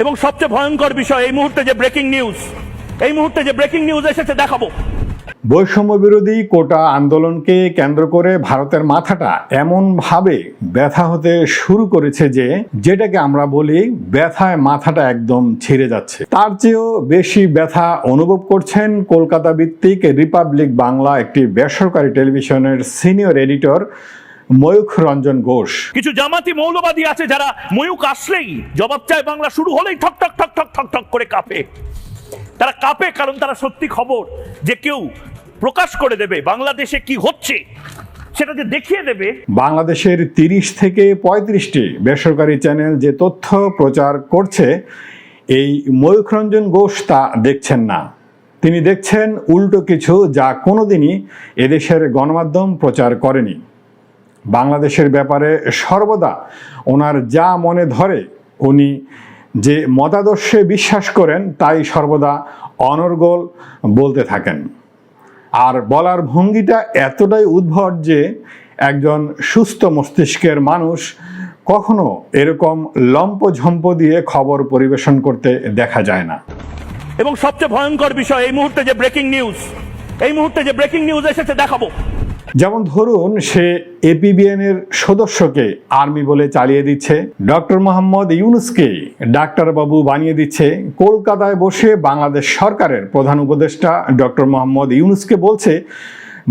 এবং সবচেয়ে ভয়ঙ্কর বিষয়, এই মুহূর্তে যে ব্রেকিং নিউজ এই মুহূর্তে যে ব্রেকিং নিউজ এসেছে, দেখাবো। বৈষম্য বিরোধী কোটা আন্দোলনকে কেন্দ্র করে ভারতের মাথাটা এমনভাবে ব্যথা হতে শুরু করেছে যে যেটাকে আমরা বলি ব্যথায় মাথাটা একদম ছিঁড়ে যাচ্ছে। তার চেয়েও বেশি ব্যথা অনুভব করছেন কলকাতা ভিত্তিক রিপাবলিক বাংলা একটি বেসরকারি টেলিভিশনের সিনিয়র এডিটর ময়ূখ রঞ্জন ঘোষ। কিছু জামাতি মৌলবাদী আছে যারা ময়ূক আসলেই জবাব চায় বাংলা শুরু হলেই ঠক ঠক ঠক ঠক ঠক ঠক করে কাঁপে। তারা কাঁপে কারণ তারা সত্যি খবর যে কেউ প্রকাশ করে দেবে বাংলাদেশে কি হচ্ছে সেটা যে দেখিয়ে দেবে। বাংলাদেশের তিরিশ থেকে পঁয়ত্রিশটি বেসরকারি চ্যানেল যে তথ্য প্রচার করছে এই ময়ূখরঞ্জন ঘোষ তা দেখছেন না। তিনি দেখছেন উল্টো কিছু যা কোনোদিনই এদেশের গণমাধ্যম প্রচার করেনি। বাংলাদেশের ব্যাপারে সর্বদা ওনার যা মনে ধরে, উনি যে মতাদর্শে বিশ্বাস করেন, তাই সর্বদা অনর্গল বলতে থাকেন। আর বলার ভঙ্গিটা এতটাই উদ্ভট যে একজন সুস্থ মস্তিষ্কের মানুষ কখনো এরকম লম্পঝম্প দিয়ে খবর পরিবেশন করতে দেখা যায় না। এবং সবচেয়ে ভয়ঙ্কর বিষয় এই মুহূর্তে যে ব্রেকিং নিউজ এই মুহূর্তে যে ব্রেকিং নিউজ এসেছে দেখাবো। যেমন ধরুন, সে এপিবিএন এর সদস্যকে আর্মি বলে চালিয়ে দিচ্ছে, ডক্টর মোহাম্মদ ইউনুসকে ডাক্তার বাবু বানিয়ে দিচ্ছে, কলকাতায় বসে বাংলাদেশ সরকারের প্রধান উপদেষ্টা ডক্টর মোহাম্মদ ইউনুসকে বলছে,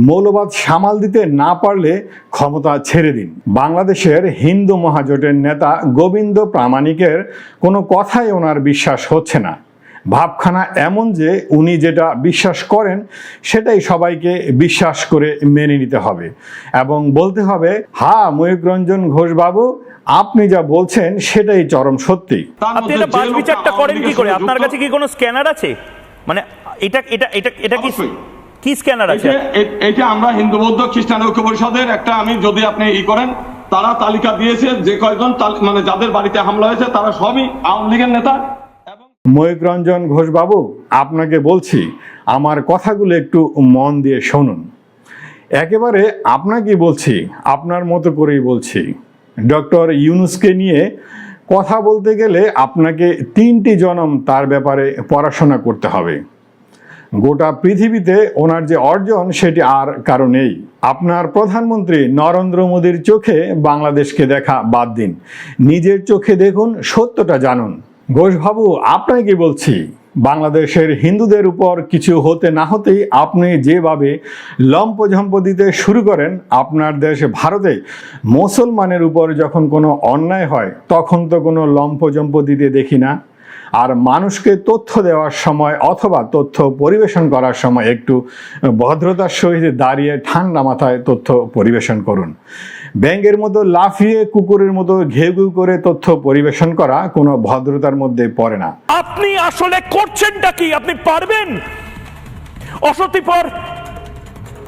মৌলবাদ সামাল দিতে না পারলে ক্ষমতা ছেড়ে দিন। বাংলাদেশের হিন্দু মহাজোটের নেতা গোবিন্দ প্রামাণিকের কোনো কথাই ওনার বিশ্বাস হচ্ছে না। ভাবখানা এমন যে উনি যেটা বিশ্বাস করেন সেটাই সবাইকে বিশ্বাস করে মেনে নিতে হবে। এবং বলতে হবে হা ময়ূকরঞ্জন ঘোষবাবু আপনি যা বলছেন সেটাই চরম সত্যি। আপনি এটা লোকটা বিচারটা করেন কি করে? আপনার কাছে কি কোনো স্ক্যানার আছে? মানে এটা এটা এটা এটা কি কি স্ক্যানার আছে? এইটা আমরা হিন্দু বৌদ্ধ খ্রিস্টান ঐক্য পরিষদের একটা আমি যদি আপনি ই করেন তারা তালিকা দিয়েছে যে কয়জন মানে যাদের বাড়িতে হামলা হয়েছে তারা সবই আওয়ামী লীগের নেতা। ময়ূকরঞ্জন ঘোষবাবু, আপনাকে বলছি, আমার কথাগুলো একটু মন দিয়ে শুনুন। একেবারে আপনাকে বলছি, আপনার মতো করেই বলছি। ডক্টর ইউনুসকে নিয়ে কথা বলতে গেলে আপনাকে তিনটি জনম তার ব্যাপারে পড়াশোনা করতে হবে। গোটা পৃথিবীতে ওনার যে অর্জন, সেটি আর কারও নেই। আপনার প্রধানমন্ত্রী নরেন্দ্র মোদীর চোখে বাংলাদেশকে দেখা বাদ দিন। নিজের চোখে দেখুন, সত্যটা জানুন। ঘোষবাবু আপনাকে বলছি? বাংলাদেশের হিন্দুদের উপর কিছু হতে না হতেই আপনি যেভাবে লম্পঝম্প দিতে শুরু করেন, আপনার দেশ ভারতে মুসলমানের উপর যখন কোনো অন্যায় হয়, তখন তো কোনো লম্পজম্প দিতে দেখি না। আর মানুষকে তথ্য দেওয়ার সময় অথবা তথ্য পরিবেশন করার সময় একটু ভদ্রতার সহিত দাঁড়িয়ে ঠান্ডা মাথায় তথ্য পরিবেশন করুন। ব্যাঙের মতো লাফিয়ে কুকুরের মতো ঘেউ ঘেউ করে তথ্য পরিবেশন করা কোনো ভদ্রতার মধ্যে পড়ে না। আপনি আসলে করছেনটা কি? আপনি পারবেন? অসতিপর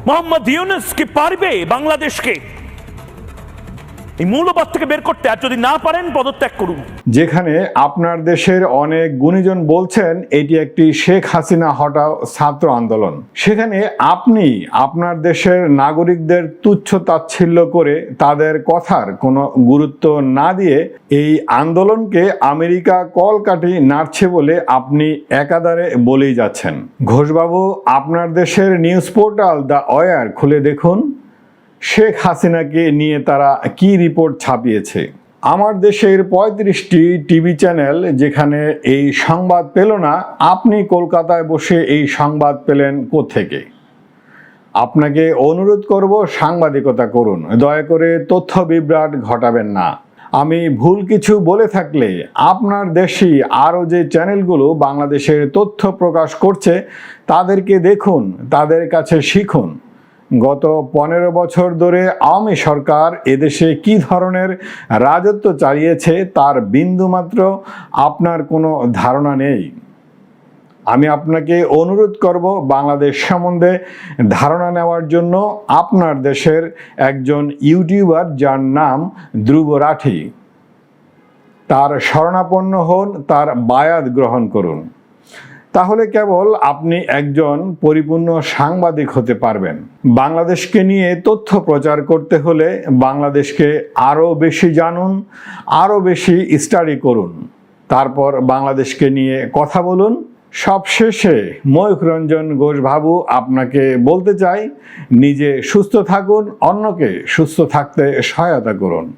মোহাম্মদ ইউনুস কি পারবে বাংলাদেশকে? এই মূল্যবাদ থেকে বের করতে আর যদি না পারেন, পদত্যাগ করুন। যেখানে আপনার দেশের অনেক গুণীজন বলছেন, এটি একটি শেখ হাসিনা হটাও ছাত্র আন্দোলন। সেখানে আপনি আপনার দেশের নাগরিকদের তুচ্ছ তাচ্ছিল্য করে তাদের কথার কোনো গুরুত্ব না দিয়ে এই আন্দোলনকে আমেরিকা কলকাঠি নাড়ছে বলে আপনি একাধারে বলেই যাচ্ছেন। ঘোষবাবু, আপনার দেশের নিউজ পোর্টাল দ্য ওয়ার খুলে দেখুন। শেখ হাসিনাকে নিয়ে তারা কি রিপোর্ট ছাপিয়েছে? আমার দেশের পঁয়ত্রিশটি টিভি চ্যানেল যেখানে এই সংবাদ পেল না, আপনি কলকাতায় বসে এই সংবাদ পেলেন কোত্থেকে? আপনাকে অনুরোধ করব সাংবাদিকতা করুন, দয়া করে তথ্য বিভ্রাট ঘটাবেন না। আমি ভুল কিছু বলে থাকলে আপনার দেশি আরও যে চ্যানেলগুলো বাংলাদেশের তথ্য প্রকাশ করছে, তাদেরকে দেখুন, তাদের কাছে শিখুন। গত পনেরো বছর ধরে আওয়ামী সরকার এদেশে কি ধরনের রাজত্ব চালিয়েছে তার বিন্দুমাত্র আপনার কোনো ধারণা নেই। আমি আপনাকে অনুরোধ করব বাংলাদেশ সম্বন্ধে ধারণা নেওয়ার জন্য আপনার দেশের একজন ইউটিউবার যার নাম ধ্রুব রাঠি। তার শরণাপন্ন হন, তার বায়াত গ্রহণ করুন। তাহলে কেবল আপনি একজন পরিপূর্ণ সাংবাদিক হতে পারবেন। বাংলাদেশকে নিয়ে তথ্য প্রচার করতে হলে বাংলাদেশকে আরও বেশি জানুন, আরও বেশি স্টাডি করুন। তারপর বাংলাদেশকে নিয়ে কথা বলুন। সবশেষে ময়ূখ রঞ্জন ঘোষ বাবু আপনাকে বলতে চাই, নিজে সুস্থ থাকুন, অন্যকে সুস্থ থাকতে সহায়তা করুন।